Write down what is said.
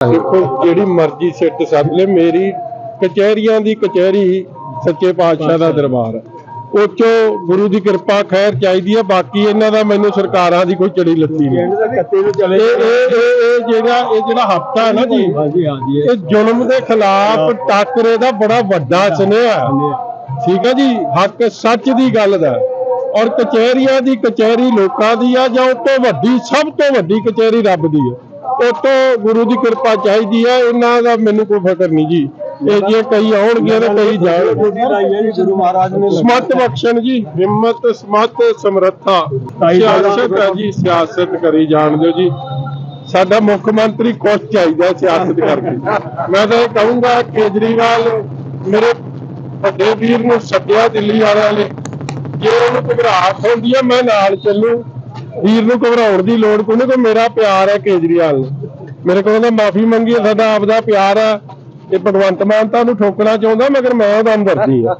ਦੇਖੋ ਜਿਹੜੀ ਮਰਜ਼ੀ ਸਿੱਟ ਸੱਦ ਲੈ ਮੇਰੀ ਕਚਹਿਰੀਆਂ ਦੀ ਕਚਹਿਰੀ ਸੱਚੇ ਪਾਤਸ਼ਾਹ ਦਾ ਦਰਬਾਰ ਹੈ। ਉਹ 'ਚੋਂ ਗੁਰੂ ਦੀ ਕਿਰਪਾ ਖੈਰ ਚਾਹੀਦੀ ਹੈ ਬਾਕੀ ਇਹਨਾਂ ਦਾ ਮੈਨੂੰ ਸਰਕਾਰਾਂ ਦੀ ਕੋਈ ਚੜੀ ਲੱਤੀ ਨਹੀਂ। ਇਹ ਇਹ ਇਹ ਜਿਹੜਾ ਇਹ ਜਿਹੜਾ ਹਫਤਾ ਹੈ ਨਾ ਜੀ ਇਹ ਜ਼ੁਲਮ ਦੇ ਖਿਲਾਫ ਟਾਕਰੇ ਦਾ ਬੜਾ ਵੱਡਾ ਸੁਨੇਹਾ। ਠੀਕ ਹੈ ਜੀ ਹੱਕ ਸੱਚ ਦੀ ਗੱਲ ਦਾ ਔਰ ਕਚਹਿਰੀਆਂ ਦੀ ਕਚਹਿਰੀ ਲੋਕਾਂ ਦੀ ਆ ਜਾਂ ਉਹ ਤੋਂ ਵੱਡੀ ਸਭ ਤੋਂ ਵੱਡੀ ਕਚਹਿਰੀ ਰੱਬ ਦੀ ਹੈ। ਉਹ ਗੁਰੂ ਦੀ ਕਿਰਪਾ ਚਾਹੀਦੀ ਹੈ ਇਹਨਾਂ ਦਾ ਮੈਨੂੰ ਕੋਈ ਫਿਕਰ ਨਹੀਂ ਜੀ। ਇਹ ਜੇ ਕਈ ਆਉਣਗੇ ਤੇ ਕਈ ਜਾਣਗੇ ਗੁਰੂ ਮਹਾਰਾਜ ਨੇ ਸਮਤ ਬਖਸ਼ਣ ਜੀ, ਹਿੰਮਤ, ਸਮਤ, ਸਮਰੱਥਾ। ਸਿਆਸਤ ਹੈ ਜੀ, ਸਿਆਸਤ ਕਰੀ ਜਾਣ ਦਿਓ ਜੀ। ਸਾਡਾ ਮੁੱਖ ਮੰਤਰੀ ਕੁਛ ਚਾਹੀਦਾ ਸਿਆਸਤ ਕਰਕੇ। ਮੈਂ ਤਾਂ ਇਹ ਕਹੂੰਗਾ, ਕੇਜਰੀਵਾਲ ਮੇਰੇ ਵੱਡੇ ਵੀਰ ਨੂੰ ਸੱਦਿਆ ਦਿੱਲੀ ਵਾਲਿਆਂ ਨੇ। ਜੇ ਉਹਨੂੰ ਘਬਰਾਹਟ ਹੁੰਦੀ ਹੈ ਮੈਂ ਨਾਲ ਚੱਲੂ। ਵੀਰ ਨੂੰ ਘਬਰਾਉਣ ਦੀ ਲੋੜ ਕੋਈ ਨਹੀਂ ਕਿ ਮੇਰਾ ਪਿਆਰ ਹੈ ਕੇਜਰੀਵਾਲ। ਮੇਰੇ ਕੋਲ ਤਾਂ ਮਾਫੀ ਮੰਗੀ ਹੈ, ਸਾਡਾ ਆਪਦਾ ਪਿਆਰ ਹੈ। ਇਹ ਭਗਵੰਤ ਮਾਨ ਤੁਹਾਨੂੰ ਠੋਕਣਾ ਚਾਹੁੰਦਾ, ਮਗਰ ਮੈਂ ਉਹਦਾ ਹਮਦਰਦੀ ਹਾਂ।